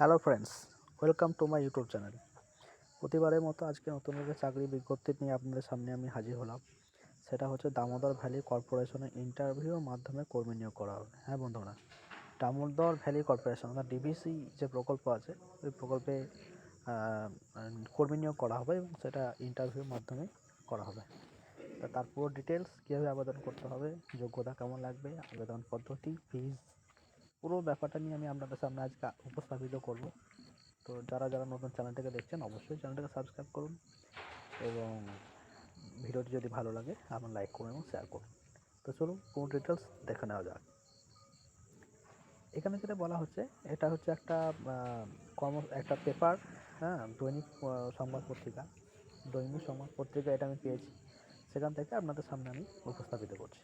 Hello friends welcome to my YouTube channel প্রতিবারের মতো আজকে নতুন একটা চাকরি বিজ্ঞপ্তি নিয়ে আপনাদের সামনে আমি হাজির হলাম। সেটা হচ্ছে দামোদর ভ্যালি কর্পোরেশনের ইন্টারভিউর মাধ্যমে কর্মী নিয়োগ করা হবে। হ্যাঁ বন্ধুরা, দামোদর ভ্যালি কর্পোরেশন অর্থাৎ ডিবিসি যে প্রকল্প আছে, ওই প্রকল্পে কর্মী নিয়োগ করা হবে এবং সেটা ইন্টারভিউর মাধ্যমে করা হবে। তা তার পুরো ডিটেলস কীভাবে আবেদন করতে হবে, যোগ্যতা কেমন লাগবে, আবেদন পদ্ধতি ফিজ পুরো ব্যাপারটা নিয়ে আমি আপনাদের সামনে আজকে উপস্থাপিত করব। তো যারা যারা নতুন চ্যানেলটাকে দেখছেন, অবশ্যই চ্যানেলটাকে সাবস্ক্রাইব করুন এবং ভিডিওটি যদি ভালো লাগে আপনার লাইক করুন এবং শেয়ার করুন। তো চলুন, পুরো ডিটেলস দেখে নেওয়া যাক। এখানে যেটা বলা হচ্ছে, এটা হচ্ছে একটা কর্ম, একটা পেপার হ্যাঁ দৈনিক সংবাদ পত্রিকা। দৈনিক সংবাদ পত্রিকা এটা আমি পেয়েছি। সেখান থেকে আপনাদের সামনে আমি উপস্থাপিত করছি।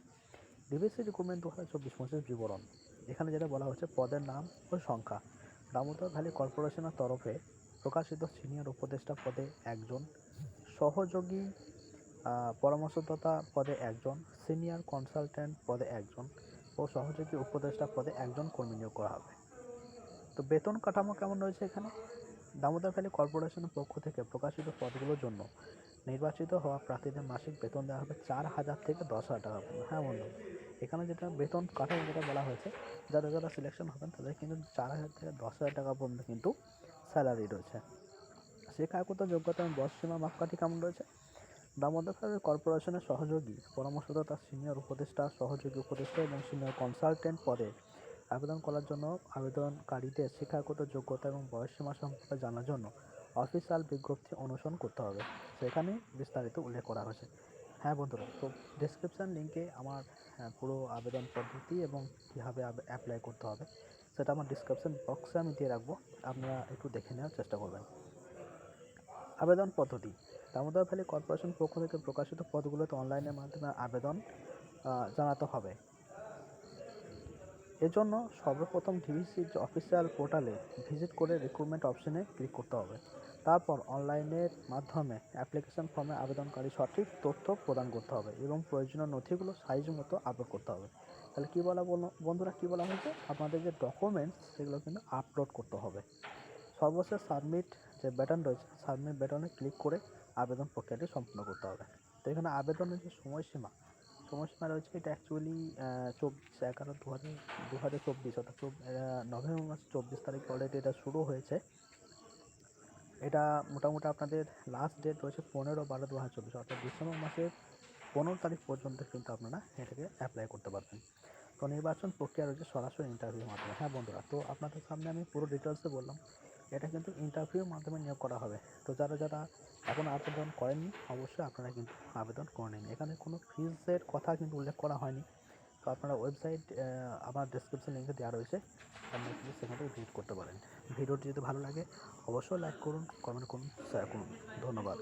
ডিবিসি রিক্রুটমেন্ট দু হাজার চব্বিশ পঁচিশ বিবরণ। এখানে যেটা বলা হচ্ছে, পদের নাম ও সংখ্যা। দামোদর ভ্যালি কর্পোরেশনের তরফে প্রকাশিত সিনিয়র উপদেষ্টা পদে একজন, সহযোগী পরামর্শদাতা পদে একজন, সিনিয়র কনসালট্যান্ট পদে একজন ও সহযোগী উপদেষ্টা পদে একজন কর্মী নিয়োগ করা হবে। তো বেতন কাঠামো কেমন রয়েছে এখানে? দামোদর ভ্যালি কর্পোরেশনের পক্ষ থেকে প্রকাশিত পদগুলোর জন্য নির্বাচিত হওয়া প্রার্থীদের মাসিক বেতন দেওয়া হবে চার হাজার থেকে দশ হাজার টাকা। হ্যাঁ বন্ধু। এখানে যেটা বেতন কাঠামো যেটা বলা হয়েছে যারা যারা সিলেকশন হবেন তাদের কিন্তু চার হাজার থেকে দশ হাজার টাকা পর্যন্ত কিন্তু স্যালারি রয়েছে। শিক্ষাগত যোগ্যতা এবং বয়স সীমা মাপকাঠি কেমন রয়েছে? দামোদর কর্পোরেশনের সহযোগী, পরামর্শদাতা সিনিয়র উপদেষ্টা, সহযোগী উপদেষ্টা এবং সিনিয়র কনসালটেন্ট পদে আবেদন করার জন্য আবেদনকারীদের শিক্ষাগত যোগ্যতা এবং বয়সসীমা সম্পর্কে জানার জন্য অফিসিয়াল বিজ্ঞপ্তি অনুসরণ করতে হবে। সেখানে বিস্তারিত উল্লেখ করা হয়েছে। হ্যাঁ বন্ধুরা তো ডিসক্রিপশান লিঙ্কে আমার হ্যাঁ, পুরো আবেদন পদ্ধতি এবং কীভাবে অ্যাপ্লাই করতে হবে সেটা আমার ডিসক্রিপশান বক্সে আমি দিয়ে রাখব আপনারা একটু দেখে নেওয়ার চেষ্টা করবেন। আবেদন পদ্ধতি দামোদর ভ্যালি কর্পোরেশন পক্ষ থেকে প্রকাশিত পদগুলোতে অনলাইনের মাধ্যমে আবেদন জানাতে হবে। এজন্য সর্বপ্রথম ডিভিসির যে অফিসিয়াল পোর্টালে ভিজিট করে রিক্রুটমেন্ট অপশনে ক্লিক করতে হবে। তারপর অনলাইনের মাধ্যমে অ্যাপ্লিকেশন ফর্মে আবেদনকারী সঠিক তথ্য প্রদান করতে হবে এবং প্রয়োজনীয় নথিগুলো সাইজ মতো আপলোড করতে হবে। তাহলে কী বলা বন্ধুরা কী বলা হয়েছে? আপনাদের যে ডকুমেন্টস সেগুলো কিন্তু আপলোড করতে হবে। সর্বশেষ সাবমিট যে বাটন রয়েছে সাবমিট বাটনে ক্লিক করে আবেদন প্রক্রিয়াটি সম্পূর্ণ করতে হবে। তো এখানে আবেদনের যে সময়সীমা সময়সীমা রয়েছে এটা অ্যাকচুয়ালি চব্বিশ এগারো দু হাজার দু হাজার চব্বিশ অর্থাৎ নভেম্বর মাস চব্বিশ তারিখ অলরেডি এটা শুরু হয়েছে। এটা মোটামুটি আপনাদের লাস্ট ডেট রয়েছে পনেরো বারো দু হাজার চব্বিশ অর্থাৎ ডিসেম্বর মাসের পনেরো তারিখ পর্যন্ত কিন্তু আপনারা এটাকে অ্যাপ্লাই করতে পারবেন। তো নির্বাচন প্রক্রিয়া রয়েছে সরাসরি ইন্টারভিউর মাধ্যমে। হ্যাঁ বন্ধুরা, তো আপনাদের সামনে আমি পুরো ডিটেলসে বললাম। এটা কিন্তু ইন্টারভিউর মাধ্যমে নিয়োগ করা হবে। তো যারা যারা এখন আবেদন করেননি, অবশ্যই আপনারা কিন্তু আবেদন করে নিন। এখানে কোনো ফিজের কথা কিন্তু উল্লেখ করা হয়নি। তো আপনারা ওয়েবসাইট আমার ডিসক্রিপশন লিঙ্কে দেওয়া রয়েছে। আপনারা কিন্তু সেখান থেকে ভিজিট করতে পারেন। ভিডিওটি যদি ভালো লাগে, অবশ্যই লাইক করুন কমেন্ট করুন শেয়ার করুন। ধন্যবাদ।